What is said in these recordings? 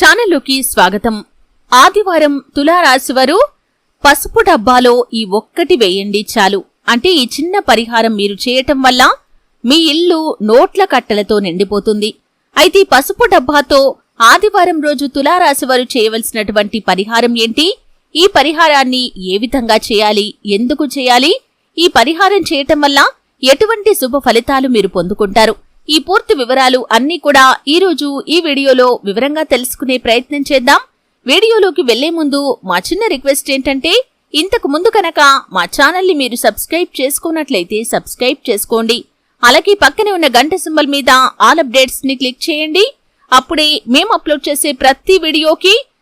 ఛానల్లోకి స్వాగతం. ఆదివారం తులారాశివారు పసుపు డబ్బాలో ఈ ఒక్కటి వేయండి చాలు. అంటే ఈ చిన్న పరిహారం మీరు చేయటం వల్ల మీ ఇల్లు నోట్ల కట్టలతో నిండిపోతుంది. అయితే ఈ పసుపు డబ్బాతో ఆదివారం రోజు తులారాశివారు చేయవలసినటువంటి పరిహారం ఏంటి? ఈ పరిహారాన్ని ఏ విధంగా చేయాలి? ఎందుకు చేయాలి? ఈ పరిహారం చేయటం వల్ల ఎటువంటి శుభ ఫలితాలు మీరు పొందుకుంటారు? ఈ పూర్తి వివరాలు అన్నీ కూడా ఈరోజు ఈ వీడియోలో వివరంగా తెలుసుకునే ప్రయత్నం చేద్దాం. వీడియోలోకి వెళ్ళే ముందు మా చిన్న రిక్వెస్ట్ ఏంటంటే ఇంతకు ముందు కనుక మా ఛానల్ని మీరు సబ్స్క్రైబ్ చేసుకున్నట్లయితే సబ్స్క్రైబ్ చేసుకోండి. అలాగే పక్కనే ఉన్న గంట సింబల్ మీద ఆల్ అప్డేట్స్ని క్లిక్ చేయండి. అప్పుడే మేము అప్లోడ్ చేసే ప్రతి వీడియోకి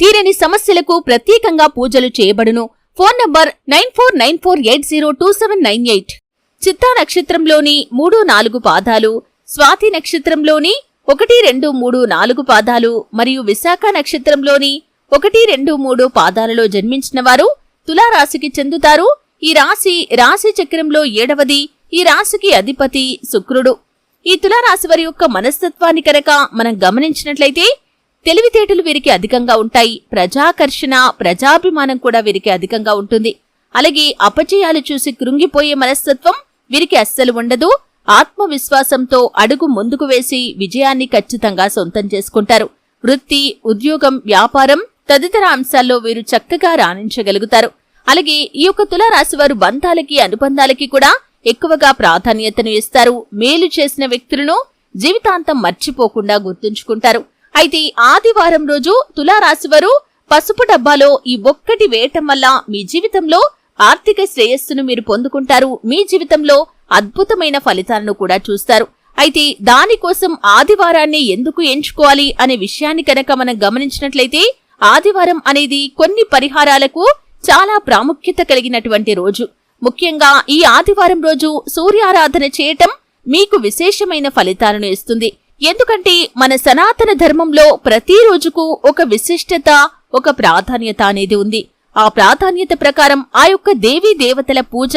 తీరని సమస్యలకు ప్రత్యేకంగా పూజలు చేయబడును. Phone number nine four nine four eight zero two seven nine eight. చిత్తా నక్షత్రంలోని మూడు నాలుగు పాదాలు స్వాతి నక్షత్రంలోని ఒకటి రెండు మూడు నాలుగు పాదాలు మరియు విశాఖ నక్షత్రంలోని ఒకటి రెండు మూడు పాదాలలో జన్మించిన వారు తులారాశికి చెందుతారు. ఈ రాశి రాశి చక్రంలో ఏడవది ఈ రాశికి అధిపతి శుక్రుడు. ఈ తులారాశి వారి యొక్క మనస్తత్వాన్ని కనుక మనం గమనించినట్లయితే తెలివితేటలు వీరికి అధికంగా ఉంటాయి. ప్రజాకర్షణ ప్రజాభిమానం కూడా వీరికి అధికంగా ఉంటుంది. అలాగే అపజయాలు చూసి కృంగిపోయే మనస్తత్వం వీరికి అస్సలు ఉండదు. ఆత్మవిశ్వాసంతో అడుగు ముందుకు వేసి విజయాన్ని ఖచ్చితంగా సొంతం చేసుకుంటారు. వృత్తి ఉద్యోగం వ్యాపారం తదితర అంశాల్లో వీరు చక్కగా రాణించగలుగుతారు. అలాగే ఈ యొక్క తులారాశి వారు బంధాలకి అనుబంధాలకి కూడా ఎక్కువగా ప్రాధాన్యతను ఇస్తారు. మేలు చేసిన వ్యక్తులను జీవితాంతం మర్చిపోకుండా గుర్తుంచుకుంటారు. అయితే ఆదివారం రోజు తులారాశివారు పసుపు డబ్బాలో ఈ ఒక్కటి వేయటం వల్ల మీ జీవితంలో ఆర్థిక శ్రేయస్సును మీరు పొందుకుంటారు. మీ జీవితంలో అద్భుతమైన ఫలితాలను కూడా చూస్తారు. అయితే దానికోసం ఆదివారాన్ని ఎందుకు ఎంచుకోవాలి అనే విషయాన్ని కనుక మనం గమనించినట్లయితే ఆదివారం అనేది కొన్ని పరిహారాలకు చాలా ప్రాముఖ్యత కలిగినటువంటి రోజు. ముఖ్యంగా ఈ ఆదివారం రోజు సూర్యారాధన చేయటం మీకు విశేషమైన ఫలితాలను ఇస్తుంది. ఎందుకంటే మన సనాతన ధర్మంలో ప్రతి రోజుకు ఒక విశిష్టత ఒక ప్రాధాన్యత అనేది ఉంది. ఆ ప్రాధాన్యత ప్రకారం ఆ యొక్క దేవీ దేవతల పూజ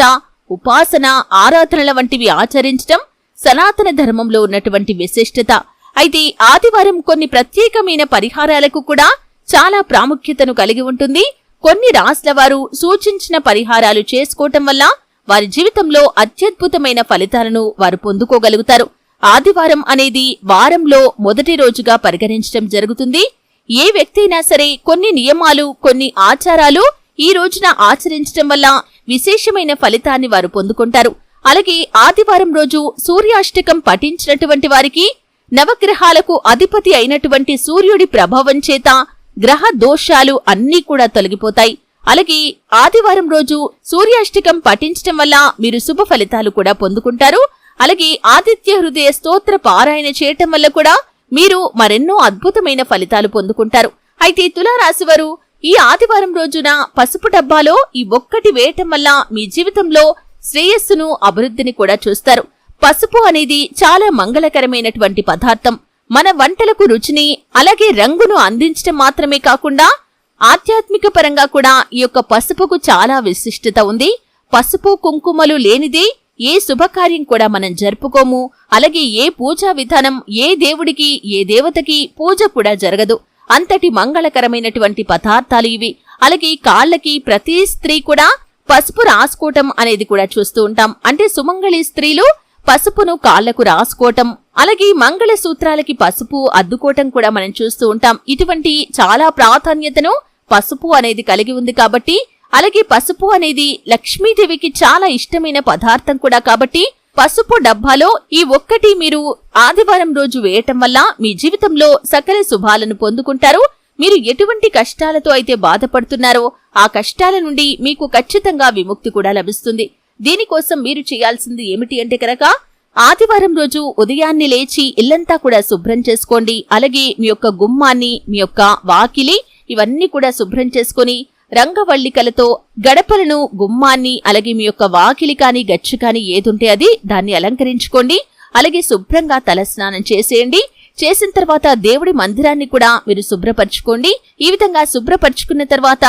ఉపాసన ఆరాధనల వంటివి ఆచరించటం సనాతన ధర్మంలో ఉన్నటువంటి విశిష్టత. అయితే ఆదివారం కొన్ని ప్రత్యేకమైన పరిహారాలకు కూడా చాలా ప్రాముఖ్యతను కలిగి ఉంటుంది. కొన్ని రాష్ట్ర వారు సూచించిన పరిహారాలు చేసుకోవటం వల్ల వారి జీవితంలో అత్యద్భుతమైన ఫలితాలను వారు పొందుకోగలుగుతారు. ఆదివారం అనేది వారంలో మొదటి రోజుగా పరిగణించడం జరుగుతుంది. ఏ వ్యక్తి అయినా సరే కొన్ని నియమాలు కొన్ని ఆచారాలు ఈ రోజున ఆచరించడం వల్ల విశేషమైన ఫలితాన్ని వారు పొందుకుంటారు. అలాగే ఆదివారం రోజు సూర్యాష్టకం పఠించినటువంటి వారికి నవగ్రహాలకు అధిపతి అయినటువంటి సూర్యుడి ప్రభావం చేత గ్రహ దోషాలు అన్నీ కూడా తొలగిపోతాయి. అలాగే ఆదివారం రోజు సూర్యాష్టకం పఠించటం వల్ల మీరు శుభ ఫలితాలు కూడా పొందుకుంటారు. అలాగే ఆదిత్య హృదయ స్తోత్ర పారాయణ చేయటం వల్ల కూడా మీరు మరెన్నో అద్భుతమైన ఫలితాలు పొందుకుంటారు. అయితే తులారాశివారు ఈ ఆదివారం రోజున పసుపు డబ్బాలో ఈ ఒక్కటి వేయటం వల్ల మీ జీవితంలో శ్రేయస్సును అభివృద్ధిని కూడా చూస్తారు. పసుపు అనేది చాలా మంగళకరమైనటువంటి పదార్థం. మన వంటలకు రుచిని అలాగే రంగును అందించటం మాత్రమే కాకుండా ఆధ్యాత్మిక పరంగా కూడా ఈ యొక్క పసుపుకు చాలా విశిష్టత ఉంది. పసుపు కుంకుమలు లేనిదే ఏ శుభకార్యం కూడా మనం జరుపుకోము. అలాగే ఏ పూజా విధానం ఏ దేవుడికి ఏ దేవతకి పూజ కూడా జరగదు. అంతటి మంగళకరమైనటువంటి పదార్థాలు ఇవి. అలాగే కాళ్ళకి ప్రతి స్త్రీ కూడా పసుపు రాసుకోవటం అనేది కూడా చూస్తూ ఉంటాం. అంటే సుమంగళి స్త్రీలు పసుపును కాళ్ళకు రాసుకోవటం. అలాగే మంగళ సూత్రాలకి పసుపు అద్దుకోవటం కూడా మనం చూస్తూ ఉంటాం. ఇటువంటి చాలా ప్రాధాన్యతను పసుపు అనేది కలిగి ఉంది కాబట్టి అలాగే పసుపు అనేది లక్ష్మీదేవికి చాలా ఇష్టమైన పదార్థం కూడా కాబట్టి పసుపు డబ్బాలో ఈ ఒక్కటి మీరు ఆదివారం రోజు వేయటం వల్ల మీ జీవితంలో సకల శుభాలను పొందుకుంటారు. మీరు ఎటువంటి కష్టాలతో అయితే బాధపడుతున్నారో ఆ కష్టాల నుండి మీకు ఖచ్చితంగా విముక్తి కూడా లభిస్తుంది. దీనికోసం మీరు చేయాల్సింది ఏమిటి అంటే కనుక ఆదివారం రోజు ఉదయాన్నే లేచి ఇల్లంతా కూడా శుభ్రం చేసుకోండి. అలాగే మీ యొక్క గుమ్మాన్ని మీ యొక్క వాకిలి ఇవన్నీ కూడా శుభ్రం చేసుకొని రంగవల్లికలతో గడపలను గుమ్మాన్ని అలాగే మీ యొక్క వాకిలి కాని గచ్చు కాని ఏదుంటే అది దాన్ని అలంకరించుకోండి. అలాగే శుభ్రంగా తలస్నానం చేసేయండి. చేసిన తర్వాత దేవుడి మందిరాన్ని కూడా మీరు శుభ్రపరచుకోండి. ఈ విధంగా శుభ్రపరచుకున్న తర్వాత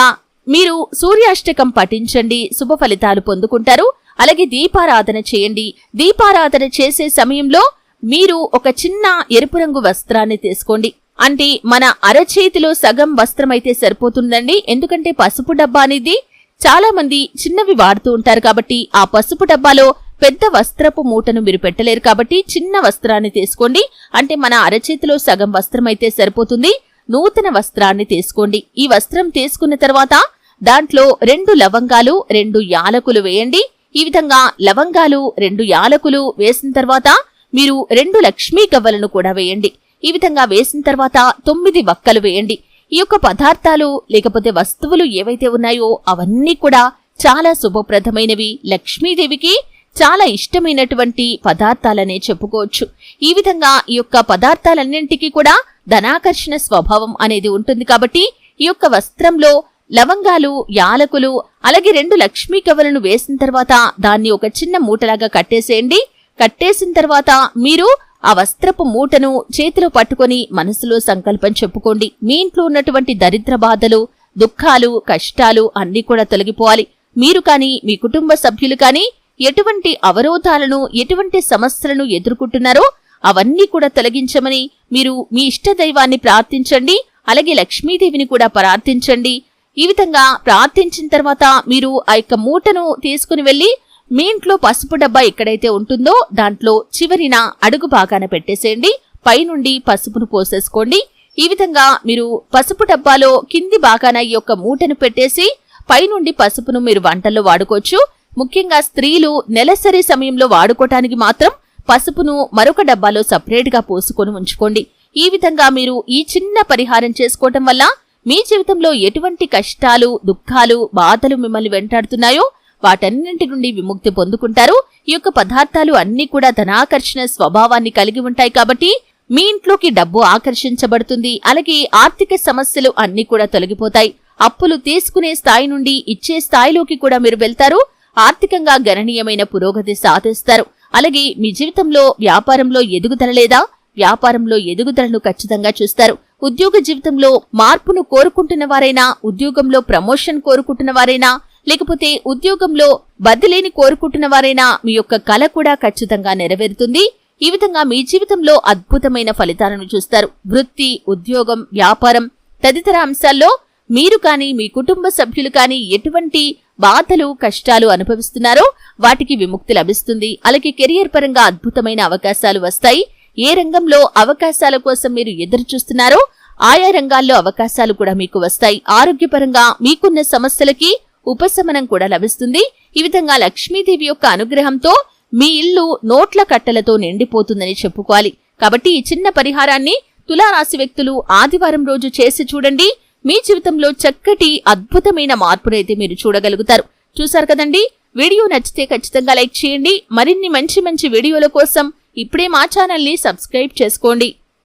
మీరు సూర్యాష్టకం పఠించండి. శుభ ఫలితాలు పొందుకుంటారు. అలాగే దీపారాధన చేయండి. దీపారాధన చేసే సమయంలో మీరు ఒక చిన్న ఎరుపు రంగు వస్త్రాన్ని తీసుకోండి. అంటే మన అరచేతిలో సగం వస్త్రం అయితే సరిపోతుందండి. ఎందుకంటే పసుపు డబ్బా అనేది చాలా మంది చిన్నవి వాడుతూ ఉంటారు కాబట్టి ఆ పసుపు డబ్బాలో పెద్ద వస్త్రపు మూటను మీరు పెట్టలేరు కాబట్టి చిన్న వస్త్రాన్ని తీసుకోండి. అంటే మన అరచేతిలో సగం వస్త్రం అయితే సరిపోతుంది. నూతన వస్త్రాన్ని తీసుకోండి. ఈ వస్త్రం తీసుకున్న తర్వాత దాంట్లో రెండు లవంగాలు రెండు యాలకులు వేయండి. ఈ విధంగా లవంగాలు రెండు యాలకులు వేసిన తర్వాత మీరు రెండు లక్ష్మీ గవ్వలను కూడా వేయండి. ఈ విధంగా వేసిన తర్వాత తొమ్మిది వక్కలు వేయండి. ఈ యొక్క పదార్థాలు లేకపోతే వస్తువులు ఏవైతే ఉన్నాయో అవన్నీ కూడా చాలా శుభప్రదమైనవి. లక్ష్మీదేవికి చాలా ఇష్టమైనటువంటి పదార్థాలనే చెప్పుకోవచ్చు. ఈ విధంగా ఈ యొక్క పదార్థాలన్నింటికీ కూడా ధనాకర్షణ స్వభావం అనేది ఉంటుంది కాబట్టి ఈ యొక్క వస్త్రంలో లవంగాలు యాలకులు అలాగే రెండు లక్ష్మీ కవలను వేసిన తర్వాత దాన్ని ఒక చిన్న మూటలాగా కట్టేసేయండి. కట్టేసిన తర్వాత మీరు ఆ వస్త్రపు మూటను చేతిలో పట్టుకొని మనసులో సంకల్పం చెప్పుకోండి. మీ ఇంట్లో ఉన్నటువంటి దరిద్ర బాధలు దుఃఖాలు కష్టాలు అన్నీ కూడా తొలగిపోవాలి. మీరు కానీ మీ కుటుంబ సభ్యులు కానీ ఎటువంటి అవరోధాలను ఎటువంటి సమస్యలను ఎదుర్కొంటున్నారో అవన్నీ కూడా తొలగించమని మీరు మీ ఇష్ట దైవాన్ని ప్రార్థించండి. అలాగే లక్ష్మీదేవిని కూడా ప్రార్థించండి. ఈ విధంగా ప్రార్థించిన తర్వాత మీరు ఆ యొక్క మూటను తీసుకుని వెళ్ళి మీ ఇంట్లో పసుపు డబ్బా ఎక్కడైతే ఉంటుందో దాంట్లో చివరిన అడుగు భాగాన పెట్టేసేయండి. పైనుండి పసుపును పోసేసుకోండి. ఈ విధంగా మీరు పసుపు డబ్బాలో కింది భాగాన ఈ యొక్క మూటను పెట్టేసి పైనుండి పసుపును మీరు వంటల్లో వాడుకోవచ్చు. ముఖ్యంగా స్త్రీలు నెలసరి సమయంలో వాడుకోవటానికి మాత్రం పసుపును మరొక డబ్బాలో సపరేట్గా పోసుకొని ఉంచుకోండి. ఈ విధంగా మీరు ఈ చిన్న పరిహారం చేసుకోవటం వల్ల మీ జీవితంలో ఎటువంటి కష్టాలు దుఃఖాలు బాధలు మిమ్మల్ని వెంటాడుతున్నాయో వాటన్నింటి నుండి విముక్తి పొందుకుంటారు. ఈ యొక్క పదార్థాలు అన్ని కూడా ధనాకర్షణ స్వభావాన్ని కలిగి ఉంటాయి కాబట్టి మీ ఇంట్లోకి డబ్బు ఆకర్షించబడుతుంది. అలాగే ఆర్థిక సమస్యలు అన్ని కూడా తొలగిపోతాయి. అప్పులు తీసుకునే స్థాయి నుండి ఇచ్చే స్థాయిలోకి కూడా మీరు వెళ్తారు. ఆర్థికంగా గణనీయమైన పురోగతి సాధిస్తారు. అలాగే మీ జీవితంలో వ్యాపారంలో ఎదుగుదల లేదా వ్యాపారంలో ఎదుగుదలను ఖచ్చితంగా చూస్తారు. ఉద్యోగ జీవితంలో మార్పును కోరుకుంటున్న వారైనా ఉద్యోగంలో ప్రమోషన్ కోరుకుంటున్న వారైనా లేకపోతే ఉద్యోగంలో బదిలీని కోరుకుంటున్న వారైనా మీ యొక్క కళ కూడా ఖచ్చితంగా నెరవేరుతుంది. ఈ విధంగా మీ జీవితంలో అద్భుతమైన ఫలితాలను చూస్తారు. వృత్తి ఉద్యోగం వ్యాపారం తదితర అంశాల్లో మీరు కానీ మీ కుటుంబ సభ్యులు కానీ ఎటువంటి బాధలు కష్టాలు అనుభవిస్తున్నారో వాటికి విముక్తి లభిస్తుంది. అలాగే కెరియర్ పరంగా అద్భుతమైన అవకాశాలు వస్తాయి. ఏ రంగంలో అవకాశాల కోసం మీరు ఎదురు చూస్తున్నారో ఆయా రంగాల్లో అవకాశాలు కూడా మీకు వస్తాయి. ఆరోగ్యపరంగా మీకున్న సమస్యలకి ఉపశమనం కూడా లభిస్తుంది. ఈ విధంగా లక్ష్మీదేవి యొక్క అనుగ్రహంతో మీ ఇల్లు నోట్ల కట్టలతో నిండిపోతుందని చెప్పుకోవాలి. కాబట్టి ఈ చిన్న పరిహారాన్ని తులారాశి వ్యక్తులు ఆదివారం రోజు చేసి చూడండి. మీ జీవితంలో చక్కటి అద్భుతమైన మార్పునైతే మీరు చూడగలుగుతారు. చూశారు కదండి? వీడియో నచ్చితే ఖచ్చితంగా లైక్ చేయండి. మరిన్ని మంచి మంచి వీడియోల కోసం ఇప్పుడే మా ఛానల్ని సబ్స్క్రైబ్ చేసుకోండి.